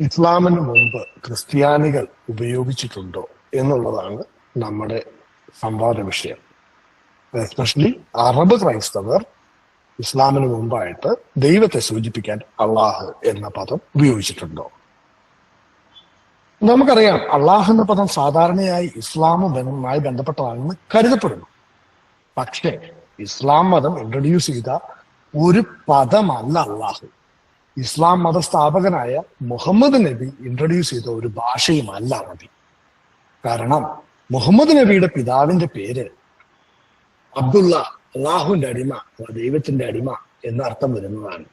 ഇസ്ലാമിന് മുമ്പ് ക്രിസ്ത്യാനികൾ ഉപയോഗിച്ചിട്ടുണ്ടോ എന്നുള്ളതാണ് നമ്മുടെ സംവാദ വിഷയം. എസ്പെഷ്യലി അറബ് ക്രൈസ്തവർ ഇസ്ലാമിന് മുമ്പായിട്ട് ദൈവത്തെ സൂചിപ്പിക്കാൻ അള്ളാഹ് എന്ന പദം ഉപയോഗിച്ചിട്ടുണ്ടോ? നമുക്കറിയാം അള്ളാഹ് എന്ന പദം സാധാരണയായി ഇസ്ലാമുമായി ബന്ധപ്പെട്ടതാണെന്ന് കരുതപ്പെടുന്നു. പക്ഷേ ഇസ്ലാം മതം ഇൻട്രൊഡ്യൂസ് ചെയ്ത ഒരു പദമല്ല അള്ളാഹു. ഇസ്ലാം മതസ്ഥാപകനായ മുഹമ്മദ് നബി ഇൻട്രൊഡ്യൂസ് ചെയ്ത ഒരു ഭാഷയുമല്ല അറബി കാരണം മുഹമ്മദ് നബിയുടെ പിതാവിന്റെ പേര് അബ്ദുള്ള അള്ളാഹുവിന്റെ അടിമ ദൈവത്തിന്റെ അടിമ എന്ന അർത്ഥം വരുന്നതാണ്.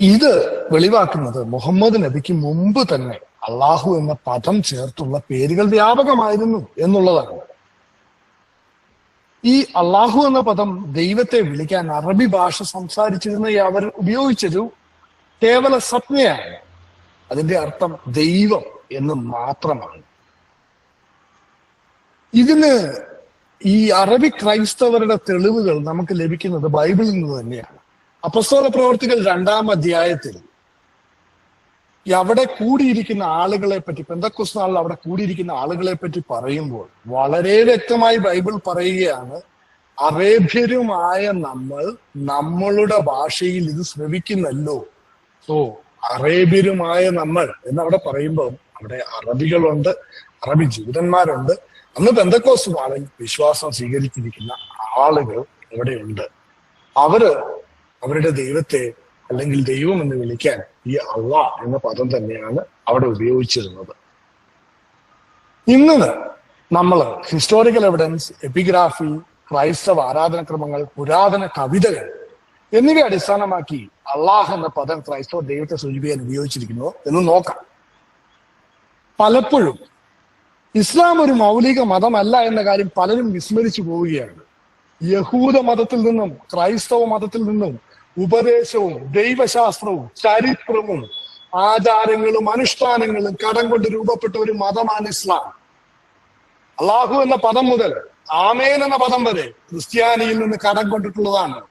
ഇത് വെളിവാക്കുന്നത് മുഹമ്മദ് നബിക്ക് മുമ്പ് തന്നെ അള്ളാഹു എന്ന പദം ചേർത്തുള്ള പേരുകൾ വ്യാപകമായിരുന്നു എന്നുള്ളതാണ്. ഈ അള്ളാഹു എന്ന പദം ദൈവത്തെ വിളിക്കാൻ അറബി ഭാഷ സംസാരിച്ചിരുന്ന അവർ ഉപയോഗിച്ചൊരു കേവല സപ്നയാണ് അതിന്റെ അർത്ഥം ദൈവം എന്ന് മാത്രമാണ്. ഇതിന് ഈ അറബി ക്രൈസ്തവരുടെ തെളിവുകൾ നമുക്ക് ലഭിക്കുന്നത് ബൈബിളിൽ നിന്ന് തന്നെയാണ്. അപസ്തോല പ്രവർത്തികൾ രണ്ടാം അധ്യായത്തിൽ ഈ അവിടെ കൂടിയിരിക്കുന്ന ആളുകളെ പറ്റി പെന്തക്കുസ് നാളിൽ അവിടെ കൂടിയിരിക്കുന്ന ആളുകളെ പറ്റി പറയുമ്പോൾ വളരെ വ്യക്തമായി ബൈബിൾ പറയുകയാണ് അറേബ്യരുമായ നമ്മൾ നമ്മളുടെ ഭാഷയിൽ ഇത് ശ്രവിക്കുന്നല്ലോ. സോ അറേബ്യരുമായ നമ്മൾ എന്നവിടെ പറയുമ്പോൾ അവിടെ അറബികളുണ്ട് അറബി ജൂതന്മാരുണ്ട്. അന്ന് പെന്തക്കോസ് നാളിൽ വിശ്വാസം സ്വീകരിച്ചിരിക്കുന്ന ആളുകൾ അവിടെയുണ്ട് അവർ അവരുടെ ദൈവത്തെ അല്ലെങ്കിൽ ദൈവം എന്ന് വിളിക്കാൻ ഈ അള്ളാ എന്ന പദം തന്നെയാണ് അവിടെ ഉപയോഗിച്ചിരുന്നത്. ഇന്ന് നമ്മൾ ഹിസ്റ്റോറിക്കൽ എവിഡൻസ് എപ്പിഗ്രാഫി ക്രൈസ്തവ ആരാധനക്രമങ്ങൾ പുരാതന കവിതകൾ എന്നിവയെ അടിസ്ഥാനമാക്കി അള്ളാഹ് എന്ന പദം ക്രൈസ്തവ ദൈവത്തെ സൂചിപ്പിക്കാൻ ഉപയോഗിച്ചിരിക്കുന്നു എന്ന് നോക്കാം. പലപ്പോഴും ഇസ്ലാം ഒരു മൗലിക മതമല്ല എന്ന കാര്യം പലരും വിസ്മരിച്ചു പോവുകയാണ്. യഹൂദ മതത്തിൽ നിന്നും ക്രൈസ്തവ മതത്തിൽ നിന്നും ഉപദേശവും ദൈവശാസ്ത്രവും ചരിത്രവും ആചാരങ്ങളും അനുഷ്ഠാനങ്ങളും കടം കൊണ്ട് രൂപപ്പെട്ട ഒരു മതമാണ് ഇസ്ലാം. അള്ളാഹു എന്ന പദം മുതൽ ആമേൻ എന്ന പദം വരെ ക്രിസ്ത്യാനിയിൽ നിന്ന് കടം കൊണ്ടിട്ടുള്ളതാണ്.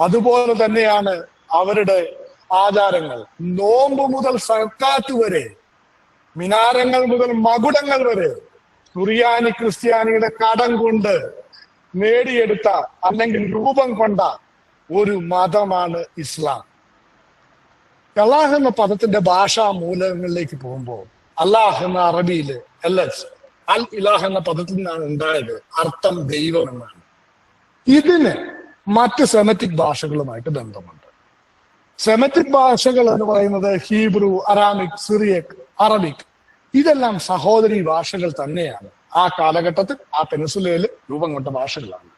അതുപോലെ തന്നെയാണ് അവരുടെ ആചാരങ്ങൾ. നോമ്പ് മുതൽ സർക്കാറ്റ് വരെ മിനാരങ്ങൾ മുതൽ മകുടങ്ങൾ വരെ സുറിയാനി ക്രിസ്ത്യാനിയുടെ കടം കൊണ്ട് നേടിയെടുത്ത അല്ലെങ്കിൽ രൂപം കൊണ്ട ഒരു മതമാണ് ഇസ്ലാം. അള്ളാഹ് എന്ന പദത്തിന്റെ ഭാഷാ മൂലകങ്ങളിലേക്ക് പോകുമ്പോൾ അള്ളാഹ് എന്ന അറബിയിൽ എൽ അൽ ഇലാഹ് എന്ന പദത്തിൽ നിന്നാണ് ഉണ്ടായത് അർത്ഥം ദൈവം എന്നാണ്. ഇതിന് മറ്റ് സെമറ്റിക് ഭാഷകളുമായിട്ട് ബന്ധമുണ്ട്. സെമറ്റിക് ഭാഷകൾ എന്ന് പറയുന്നത് ഹീബ്രു അറാമിക് സിറിയക് അറബിക്. ഇതെല്ലാം സഹോദരി ഭാഷകൾ തന്നെയാണ്. ആ കാലഘട്ടത്തിൽ ആ പെനിസുലയിൽ രൂപം കൊണ്ട ഭാഷകളാണ്.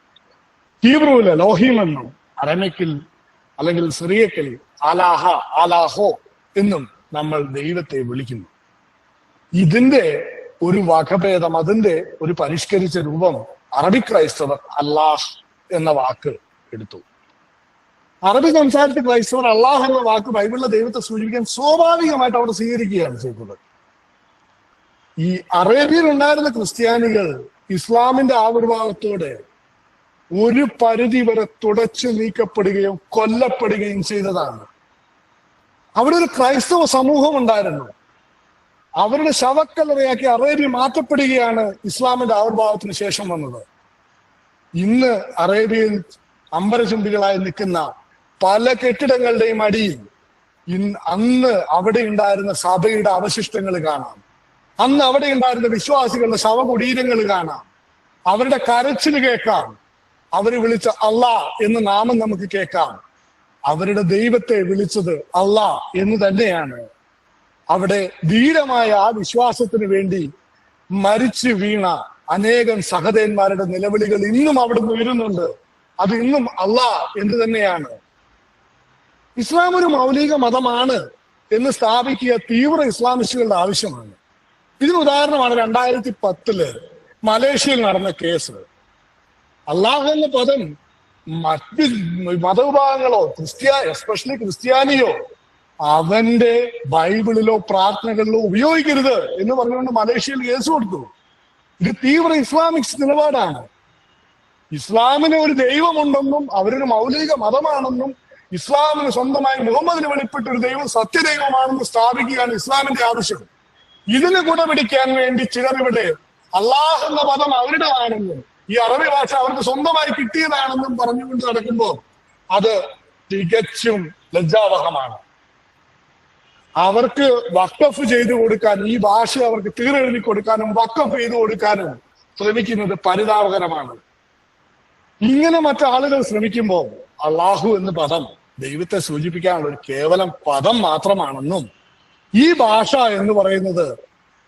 ഹീബ്രുവിലെ ലോഹിമെന്നും എന്നും അറമിക്കിൽ അല്ലെങ്കിൽ സിറിയക്കൽ ആലാഹ ആലാഹോ എന്നും നമ്മൾ ദൈവത്തെ വിളിക്കുന്നു. ഇതിന്റെ ഒരു വകഭേദം അതിന്റെ ഒരു പരിഷ്കരിച്ച രൂപം അറബി ക്രൈസ്തവർ അല്ലാഹ് എന്ന വാക്ക് എടുത്തു. അറബി സംസാരത്തിൽ ക്രൈസ്തവർ അള്ളാഹ് എന്ന വാക്ക് ബൈബിളിലെ ദൈവത്തെ സൂചിപ്പിക്കാൻ സ്വാഭാവികമായിട്ട് അവിടെ സ്വീകരിക്കുകയാണ് ചെയ്തത്. ഈ അറേബ്യയിൽ ഉണ്ടായിരുന്ന ക്രിസ്ത്യാനികൾ ഇസ്ലാമിന്റെ ആവിർഭാവത്തോടെ ഒരു പരിധി വരെ തുടച്ചു നീക്കപ്പെടുകയും കൊല്ലപ്പെടുകയും ചെയ്തതാണ്. അവിടെ ഒരു ക്രൈസ്തവ സമൂഹം ഉണ്ടായിരുന്നു. അവരുടെ ശവക്കല്ലറയാക്കി അറേബ്യ മാറ്റപ്പെടുകയാണ് ഇസ്ലാമിന്റെ ആവിർഭാവത്തിന് ശേഷം വന്നത്. ഇന്ന് അറേബ്യയിൽ അമ്പരചുംബികളായി നിൽക്കുന്ന പല കെട്ടിടങ്ങളുടെയും അടിയിൽ അന്ന് അവിടെ ഉണ്ടായിരുന്ന സഭയുടെ അവശിഷ്ടങ്ങൾ കാണാം. അന്ന് അവിടെ ഉണ്ടായിരുന്ന വിശ്വാസികളുടെ ശവകുടീരങ്ങൾ കാണാം. അവരുടെ കരച്ചിൽ കേൾക്കാം. അവർ വിളിച്ച അള്ളാ എന്ന നാമം നമുക്ക് കേൾക്കാം. അവരുടെ ദൈവത്തെ വിളിച്ചത് അള്ളാ എന്ന് തന്നെയാണ്. അവിടെ ധീരമായ ആ വിശ്വാസത്തിന് വേണ്ടി മരിച്ചു വീണ അനേകം സഹതന്മാരുടെ നിലവിളികൾ ഇന്നും അവിടെ വരുന്നുണ്ട്. ഉയരുന്നുണ്ട് അത് ഇന്നും അള്ളാ എന്ന് തന്നെയാണ്. ഇസ്ലാം ഒരു മൗലിക മതമാണ് എന്ന് സ്ഥാപിക്കുക തീവ്ര ഇസ്ലാമിസ്റ്റുകളുടെ ആവശ്യമാണ്. ഇതിന് ഉദാഹരണമാണ് രണ്ടായിരത്തി പത്തിൽ മലേഷ്യയിൽ നടന്ന കേസ്. അള്ളാഹു എന്ന പദം മറ്റ് മതവിഭാഗങ്ങളോ ക്രിസ്ത്യ എസ്പെഷ്യലി ക്രിസ്ത്യാനിയോ അവന്റെ ബൈബിളിലോ പ്രാർത്ഥനകളിലോ ഉപയോഗിക്കരുത് എന്ന് പറഞ്ഞുകൊണ്ട് മലേഷ്യയിൽ കേസ് കൊടുത്തു. ഇത് തീവ്ര ഇസ്ലാമിക് നിലപാടാണ്. ഇസ്ലാമിന് ഒരു ദൈവമുണ്ടെന്നും അവരൊരു മൗലിക മതമാണെന്നും ഇസ്ലാമിന് സ്വന്തമായി മുഹമ്മദിന് വെളിപ്പെട്ട ഒരു ദൈവം സത്യദൈവമാണെന്ന് സ്ഥാപിക്കുകയാണ് ഇസ്ലാമിന്റെ ആവശ്യം. ഇതിന് കുടപിടിക്കാൻ വേണ്ടി ചിലർ ഇവിടെ അള്ളാഹ് എന്ന പദം അവരുടേതാണെന്നും ഈ അറബി ഭാഷ അവർക്ക് സ്വന്തമായി കിട്ടിയതാണെന്നും പറഞ്ഞുകൊണ്ട് നടക്കുമ്പോൾ അത് തികച്ചും ലജ്ജാവഹമാണ്. അവർക്ക് വക്കഫ് ചെയ്തു കൊടുക്കാൻ ഈ ഭാഷ അവർക്ക് തീരെഴുതി കൊടുക്കാനും വക്കഫ് ചെയ്തു കൊടുക്കാനും ശ്രമിക്കുന്നത് പരിതാപകരമാണ്. ഇങ്ങനെ മറ്റാളുകൾ ശ്രമിക്കുമ്പോൾ അള്ളാഹു എന്ന പദം ദൈവത്തെ സൂചിപ്പിക്കാനുള്ള ഒരു കേവലം പദം മാത്രമാണെന്നും ഈ ഭാഷ എന്ന് പറയുന്നത്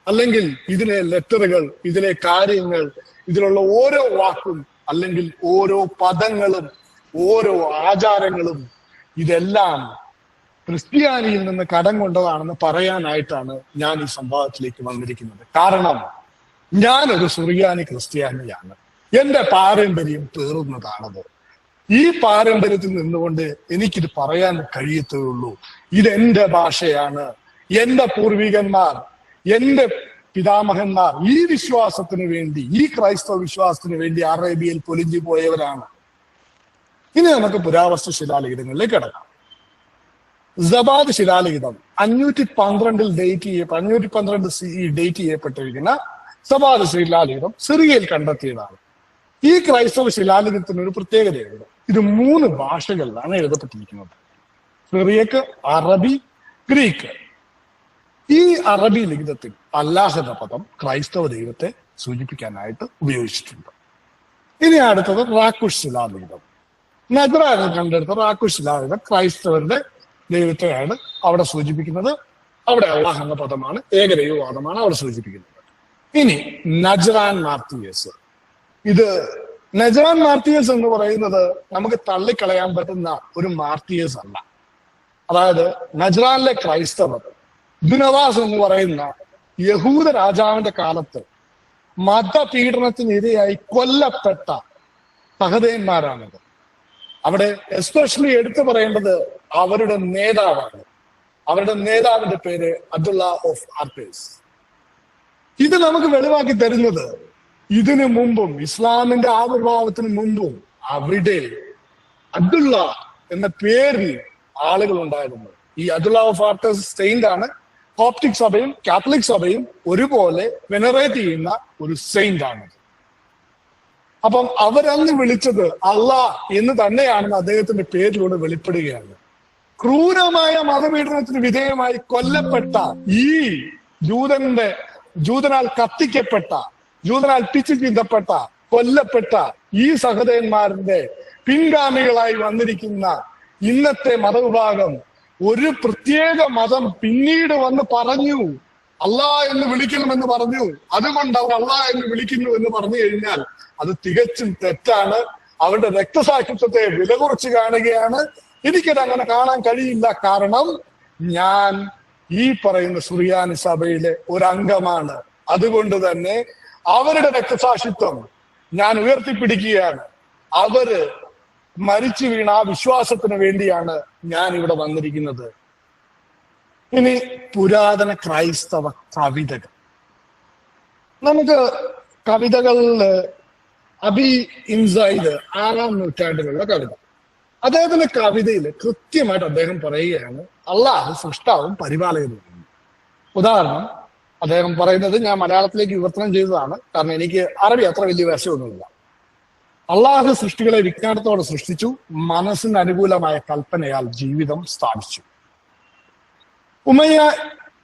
അല്ലെങ്കിൽ ഇതിലെ ലെറ്ററുകൾ ഇതിലെ കാര്യങ്ങൾ ഇതിലുള്ള ഓരോ വാക്കും അല്ലെങ്കിൽ ഓരോ പദങ്ങളും ഓരോ ആചാരങ്ങളും ഇതെല്ലാം ക്രിസ്ത്യാനിയിൽ നിന്ന് കടം കൊണ്ടതാണെന്ന് പറയാനായിട്ടാണ് ഞാൻ ഈ സംഭവത്തിലേക്ക് വന്നിരിക്കുന്നത്. കാരണം ഞാനൊരു സുറിയാനി ക്രിസ്ത്യാനിയാണ്. എന്റെ പാരമ്പര്യം പേറുന്നതാണത്. ഈ പാരമ്പര്യത്തിൽ നിന്നുകൊണ്ട് എനിക്കിത് പറയാൻ കഴിയത്തുള്ളൂ. ഇത് ഇതെന്റെ ഭാഷയാണ്. എന്റെ പൂർവികന്മാർ എന്റെ പിതാമഹന്മാർ ഈ വിശ്വാസത്തിന് വേണ്ടി ഈ ക്രൈസ്തവ വിശ്വാസത്തിന് വേണ്ടി അറേബ്യയിൽ പൊലിഞ്ഞു പോയവരാണ്. ഇനി നമുക്ക് പുരാവസ്തു ശിലാലിഖിതങ്ങളിലേക്ക് കിടക്കാം. ജബാദ് ശിലാലിഖിതം അഞ്ഞൂറ്റി പന്ത്രണ്ടിൽ ഡേറ്റ് ചെയ്യപ്പെട്ട അഞ്ഞൂറ്റി പന്ത്രണ്ട് സി ഡേറ്റ് ചെയ്യപ്പെട്ടിരിക്കുന്ന സബാദ് ശിലാലിഖിതം സിറിയയിൽ കണ്ടെത്തിയതാണ്. ഈ ക്രൈസ്തവ ശിലാലിഖിതത്തിന് ഒരു പ്രത്യേകതയുണ്ട്. ഇത് മൂന്ന് ഭാഷകളിലാണ് എഴുതപ്പെട്ടിരിക്കുന്നത്. സിറിയക്ക് അറബി ഗ്രീക്ക്. ഈ അറബി ലിഖിതത്തിൽ അല്ലാഹ് എന്ന പദം ക്രൈസ്തവ ദൈവത്തെ സൂചിപ്പിക്കാനായിട്ട് ഉപയോഗിച്ചിട്ടുണ്ട്. ഇനി അടുത്തത് റാക്കുഷ് ശിലാലിഖിതം നദ്രാനിൽ കണ്ടെടുത്ത റാക്കുഷ് ശിലാലിഖിതം ക്രൈസ്തവരുടെ ദൈവത്തെയാണ് അവിടെ സൂചിപ്പിക്കുന്നത്. അവിടെ അള്ളാഹ് എന്ന പദമാണ് ഏകദൈവവാദമാണ് അവിടെ സൂചിപ്പിക്കുന്നത്. ഇനി നജറാൻ മാർത്തിയസ്. ഇത് നജറാൻ മാർത്തിയസ് എന്ന് പറയുന്നത് നമുക്ക് തള്ളിക്കളയാൻ പറ്റുന്ന ഒരു മാർത്തിയസ് അല്ല. അതായത് നജറാനിലെ ക്രൈസ്തവർ ദുനവാസ് എന്ന് പറയുന്ന യഹൂദ രാജാവിന്റെ കാലത്ത് മതപീഡനത്തിനിരയായി കൊല്ലപ്പെട്ട സഹതയന്മാരാണിത് അവിടെ എസ്പെഷ്യലി എടുത്തു പറയേണ്ടത് അവരുടെ നേതാവാണ്. അവരുടെ നേതാവിന്റെ പേര് അബ്ദുള്ള ഓഫ് ആർപേസ്. ഇത് നമുക്ക് വെളിവാക്കി തരുന്നത് ഇതിനു മുമ്പും ഇസ്ലാമിന്റെ ആവിർഭാവത്തിന് മുമ്പും അവിടെ അബ്ദുള്ള എന്ന പേരിൽ ആളുകൾ ഉണ്ടായിരുന്നു. ഈ അബ്ദുള്ള ഓഫ് ആർപേസ് സെയിന്റ് ആണ്. കോപ്റ്റിക് സഭയും കാത്തലിക് സഭയും ഒരുപോലെ വെനറേറ്റ് ചെയ്യുന്ന ഒരു സെയിന്റ് ആണ്. അപ്പം അവരന്ന് വിളിച്ചത് അള്ളാ എന്ന് തന്നെയാണെന്ന് അദ്ദേഹത്തിന്റെ പേരിലൂടെ വെളിപ്പെടുകയാണ്. ക്രൂരമായ മതപീഡനത്തിന് വിധേയമായി കൊല്ലപ്പെട്ട ഈ ജൂതന്റെ ജൂതനാൽ കത്തിക്കപ്പെട്ട ജൂതനാൽ പിച്ചു ചിന്തപ്പെട്ട കൊല്ലപ്പെട്ട ഈ സഹോദരന്മാരുടെ പിൻഗാമികളായി വന്നിരിക്കുന്ന ഇന്നത്തെ മതവിഭാഗം ഒരു പ്രത്യേക മതം പിന്നീട് വന്ന് പറഞ്ഞു അള്ളാ എന്ന് വിളിക്കണമെന്ന് പറഞ്ഞു. അതുകൊണ്ട് അവർ അള്ളാ എന്ന് വിളിക്കുന്നു എന്ന് പറഞ്ഞു കഴിഞ്ഞാൽ അത് തികച്ചും തെറ്റാണ്. അവരുടെ രക്തസാക്ഷിത്വത്തെ വില കുറച്ച് കാണുകയാണ്. എനിക്കത് അങ്ങനെ കാണാൻ കഴിയില്ല. കാരണം ഞാൻ ഈ പറയുന്ന സുറിയാനി സഭയിലെ ഒരു അതുകൊണ്ട് തന്നെ അവരുടെ രക്തസാക്ഷിത്വം ഞാൻ ഉയർത്തിപ്പിടിക്കുകയാണ്. അവർ മരിച്ചു വീണ ആ വിശ്വാസത്തിന് വേണ്ടിയാണ് ഞാൻ ഇവിടെ വന്നിരിക്കുന്നത്. ഇനി പുരാതന ക്രൈസ്തവ കവിതകൾ. നമുക്ക് കവിതകളിൽ അബി ഇൻസൈഡ് ആറാം നൂറ്റാണ്ടിലുള്ള കവിത. അദ്ദേഹത്തിന്റെ കവിതയിൽ കൃത്യമായിട്ട് അദ്ദേഹം പറയുകയാണ് അള്ളാഹു സൃഷ്ടാവും പരിപാലകനും ഉദാഹരണം അദ്ദേഹം പറയുന്നത് ഞാൻ മലയാളത്തിലേക്ക് വിവർത്തനം ചെയ്തതാണ് കാരണം എനിക്ക് അറബി അത്ര വലിയ വശമൊന്നുമില്ല അള്ളാഹു സൃഷ്ടികളെ വിജ്ഞാനത്തോടെ സൃഷ്ടിച്ചു. മനസ്സിന് അനുകൂലമായ കൽപ്പനയാൽ ജീവിതം സ്ഥാപിച്ചു. ഉമയ്യ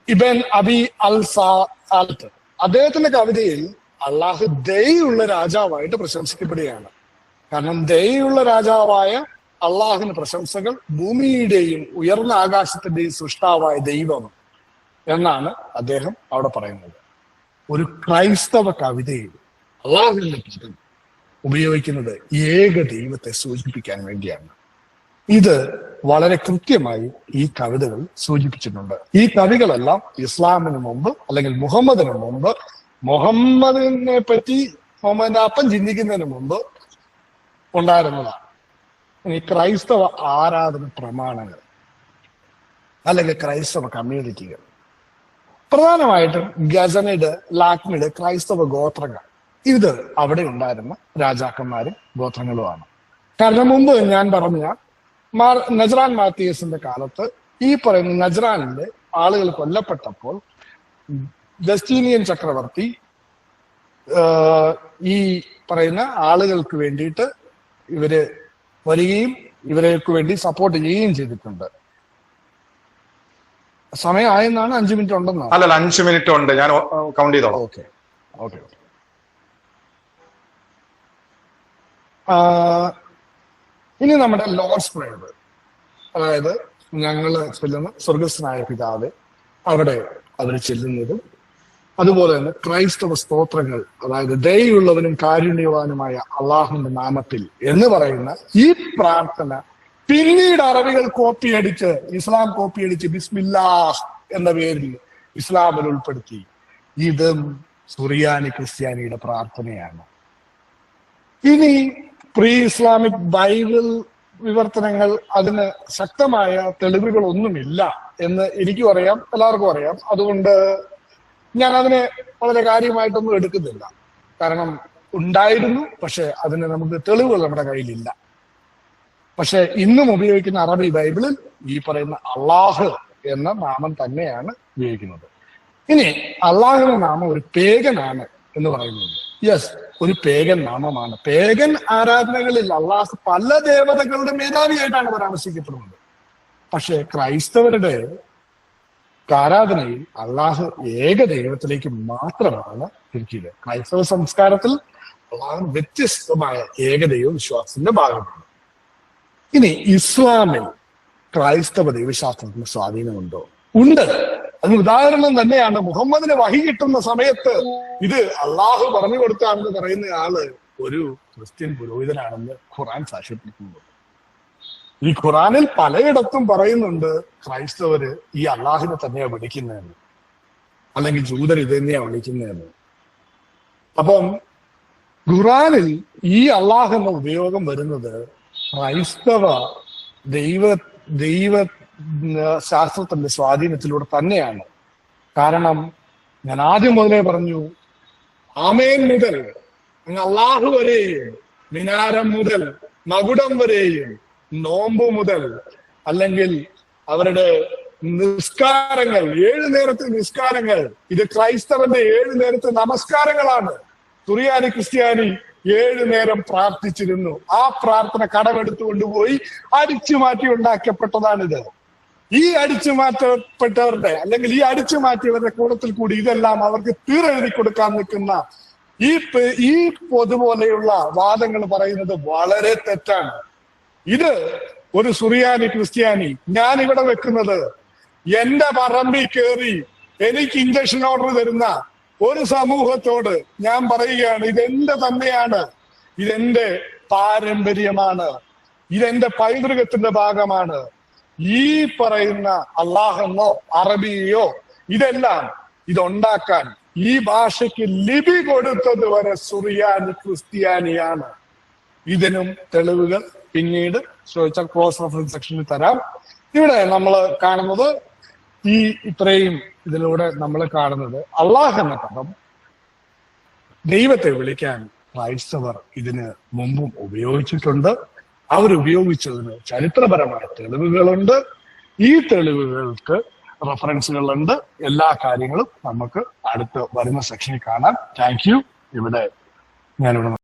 ഇബൻ അബി അൽ സാൽത്ത് അദ്ദേഹത്തിന്റെ കവിതയിൽ അള്ളാഹു ദയുള്ള രാജാവായിട്ട് പ്രശംസിക്കപ്പെടുകയാണ്. കാരണം ദയുള്ള രാജാവായ അള്ളാഹുവിന് പ്രശംസകൾ ഭൂമിയുടെയും ഉയർന്ന ആകാശത്തിന്റെയും സൃഷ്ടാവായ ദൈവം എന്നാണ് അദ്ദേഹം അവിടെ പറയുന്നത്. ഒരു ക്രൈസ്തവ കവിതയിൽ അള്ളാഹുവിന്റെ പദം ഉപയോഗിക്കുന്നത് ഏക ദൈവത്തെ സൂചിപ്പിക്കാൻ വേണ്ടിയാണ്. ഇത് വളരെ കൃത്യമായി ഈ കവിതകൾ സൂചിപ്പിച്ചിട്ടുണ്ട്. ഈ കവികളെല്ലാം ഇസ്ലാമിന് മുമ്പ് അല്ലെങ്കിൽ മുഹമ്മദിന് മുമ്പ് മുഹമ്മദിനെ പറ്റി മുഹമ്മദിന്റെ അപ്പൻ ചിന്തിക്കുന്നതിന് മുമ്പ് ഉണ്ടായിരുന്നതാണ്. ഈ ക്രൈസ്തവ ആരാധന പ്രമാണങ്ങൾ അല്ലെങ്കിൽ ക്രൈസ്തവ കമ്മ്യൂണിറ്റികൾ. പ്രധാനമായിട്ടും ഗസനിഡ് ലാക്മിഡ് ക്രൈസ്തവ ഗോത്രങ്ങൾ. ഇത് അവിടെ ഉണ്ടായിരുന്ന രാജാക്കന്മാരും ഗോത്രങ്ങളുമാണ്. കാരണം മുമ്പ് ഞാൻ പറഞ്ഞ മാർ നജ്രാൻ മാത്തിയസിന്റെ കാലത്ത് ഈ പറയുന്ന നജ്രാനിലെ ആളുകൾ കൊല്ലപ്പെട്ടപ്പോൾ ജസ്റ്റീനിയൻ ചക്രവർത്തി ഈ പറയുന്ന ആളുകൾക്ക് വേണ്ടിയിട്ട് ഇവർ വരികയും ഇവർക്ക് വേണ്ടി സപ്പോർട്ട് ചെയ്യുകയും ചെയ്തിട്ടുണ്ട്. സമയം ആയെന്നാണ് അഞ്ചു മിനിറ്റ് ഉണ്ടെന്നാണ്. അല്ലല്ല അഞ്ചു മിനിറ്റ് ഉണ്ട്. ഞാൻ കൗണ്ട് ചെയ്തോളാം. ഓക്കെ ഓക്കെ ഓക്കെ ഇനി നമ്മുടെ ലോർഡ്സ് പ്രേയർ. അതായത് ഞങ്ങൾ ചെല്ലുന്ന സ്വർഗസ്നായ പിതാവ് അവിടെ അവർ ചെല്ലുന്നതും അതുപോലെ തന്നെ ക്രൈസ്തവ സ്തോത്രങ്ങൾ അതായത് ദയുള്ളവനും കാരുണ്യവാനുമായ അള്ളാഹുന്റെ നാമത്തിൽ എന്ന് പറയുന്ന ഈ പ്രാർത്ഥന പിന്നീട് അറബികൾ കോപ്പി അടിച്ച് ഇസ്ലാം കോപ്പി അടിച്ച് ബിസ്മില്ലാഹ് എന്ന പേരിൽ ഇസ്ലാമിൽ ഉൾപ്പെടുത്തി. ഇതും സുറിയാനി ക്രിസ്ത്യാനിയുടെ പ്രാർത്ഥനയാണ്. ഇനി പ്രീ ഇസ്ലാമിക് ബൈബിൾ വിവർത്തനങ്ങൾ അതിന് ശക്തമായ തെളിവുകളൊന്നുമില്ല എന്ന് എനിക്കും അറിയാം എല്ലാവർക്കും അറിയാം. അതുകൊണ്ട് ഞാൻ അതിനെ വളരെ കാര്യമായിട്ടൊന്നും എടുക്കുന്നില്ല. കാരണം ഉണ്ടായിരുന്നു പക്ഷെ അതിന് നമുക്ക് തെളിവുകൾ നമ്മുടെ കയ്യിലില്ല. പക്ഷെ ഇന്നും ഉപയോഗിക്കുന്ന അറബി ബൈബിളിൽ ഈ പറയുന്ന അള്ളാഹ് എന്ന നാമം തന്നെയാണ് ഉപയോഗിക്കുന്നത്. ഇനി അള്ളാഹുവിന്റെ നാമം ഒരു പേഗനാണ് എന്ന് പറയുന്നുണ്ട്. യെസ് ഒരു പേഗൻ നാമമാണ്. പേഗൻ ആരാധനകളിൽ അള്ളാഹ് പല ദേവതകളുടെ മേധാവിയായിട്ടാണ് പരാമർശിക്കപ്പെടുന്നത്. പക്ഷേ ക്രൈസ്തവരുടെ ആരാധനയിൽ അള്ളാഹ് ഏക ദൈവത്തിലേക്ക് മാത്രമാണ് തിരിക്കുക ക്രൈസ്തവ സംസ്കാരത്തിൽ അള്ളാഹ് വ്യത്യസ്തമായ ഏകദൈവ വിശ്വാസത്തിന്റെ ഭാഗമാണ്. ഇനി ഇസ്ലാമിൽ ക്രൈസ്തവ ദൈവശാസ്ത്രത്തിന് സ്വാധീനമുണ്ടോ? ഉണ്ട്. അതിന് ഉദാഹരണം തന്നെയാണ്. മുഹമ്മദിന് വഹി കിട്ടുന്ന സമയത്ത് ഇത് അള്ളാഹു പറഞ്ഞു കൊടുത്താണെന്ന് പറയുന്ന ആൾ ഒരു ക്രിസ്ത്യൻ പുരോഹിതനാണെന്ന് ഖുറാൻ സാക്ഷ്യപ്പെടുത്തുന്നു. ഈ ഖുറാനിൽ പലയിടത്തും പറയുന്നുണ്ട് ക്രൈസ്തവര് ഈ അള്ളാഹിനെ തന്നെയാ വിളിക്കുന്നതെന്ന്. അല്ലെങ്കിൽ ജൂതർ ഇത് തന്നെയാ വിളിക്കുന്നതെന്ന്. അപ്പം ഖുറാനിൽ ഈ അള്ളാഹ് എന്ന ഉപയോഗം വരുന്നത് ക്രൈസ്തവ ദൈവ ദൈവ ശാസ്ത്രത്തിന്റെ സ്വാധീനത്തിലൂടെ തന്നെയാണ്. കാരണം ഞാൻ ആദ്യം മുതലേ പറഞ്ഞു ആമേൻ മുതൽ അള്ളാഹു വരെയും മിനാരം മുതൽ മകുടം വരെയും നോമ്പ് മുതൽ അല്ലെങ്കിൽ അവരുടെ നിസ്കാരങ്ങൾ ഏഴു നേരത്തെ നിസ്കാരങ്ങൾ ഇത് ക്രൈസ്തവന്റെ ഏഴു നേരത്തെ നമസ്കാരങ്ങളാണ്. തുറിയാനി ക്രിസ്ത്യാനി ഏഴു നേരം പ്രാർത്ഥിച്ചിരുന്നു. ആ പ്രാർത്ഥന കടമെടുത്തു കൊണ്ടുപോയി അടിച്ചു മാറ്റി ഉണ്ടാക്കപ്പെട്ടതാണിത്. ഈ അടിച്ചു മാറ്റപ്പെട്ടവരുടെ അല്ലെങ്കിൽ ഈ അടിച്ചു മാറ്റിയവരുടെ കൂടത്തിൽ കൂടി ഇതെല്ലാം അവർക്ക് തീരെഴുതി കൊടുക്കാൻ നിൽക്കുന്ന ഈ ഈ പൊതുപോലെയുള്ള വാദങ്ങൾ പറയുന്നത് വളരെ തെറ്റാണ്. ഇത് ഒരു സുറിയാനി ക്രിസ്ത്യാനി ഞാൻ ഇവിടെ വെക്കുന്നത് എന്റെ പറമ്പിൽ കയറി എനിക്ക് ഇഞ്ചക്ഷൻ ഓർഡർ തരുന്ന ഒരു സമൂഹത്തോട് ഞാൻ പറയുകയാണ് ഇതെന്റെ തന്നെയാണ്? ഇതെന്റെ പാരമ്പര്യമാണ്. ഇതെന്റെ പൈതൃകത്തിന്റെ ഭാഗമാണ്. ഈ പറയുന്ന അള്ളാഹെന്നോ അറബിയോ ഇതെല്ലാം ഇതുണ്ടാക്കാൻ ഈ ഭാഷയ്ക്ക് ലിപി കൊടുത്തത് വരെ സുറിയാനി ക്രിസ്ത്യാനിയാണ്. ഇതിനും തെളിവുകൾ പിന്നീട് ചോദിച്ചാൽ ക്രോസ് റെഫറൻസ് സെക്ഷനിൽ തരാം. ഇവിടെ നമ്മൾ കാണുന്നത് ഈ ഇത്രയും ഇതിലൂടെ നമ്മൾ കാണുന്നത് അള്ളാഹ് എന്ന പദം ദൈവത്തെ വിളിക്കാൻ ക്രൈസ്തവർ ഇതിന് മുമ്പും ഉപയോഗിച്ചിട്ടുണ്ട്. അവരുപയോഗിച്ചതിന് ചരിത്രപരമായ തെളിവുകളുണ്ട്. ഈ തെളിവുകൾക്ക് റെഫറൻസുകളുണ്ട് എല്ലാ കാര്യങ്ങളും നമുക്ക് അടുത്ത് വരുന്ന സെക്ഷനിൽ കാണാം. താങ്ക് യു ഇവിടെ ഞാനിവിടെ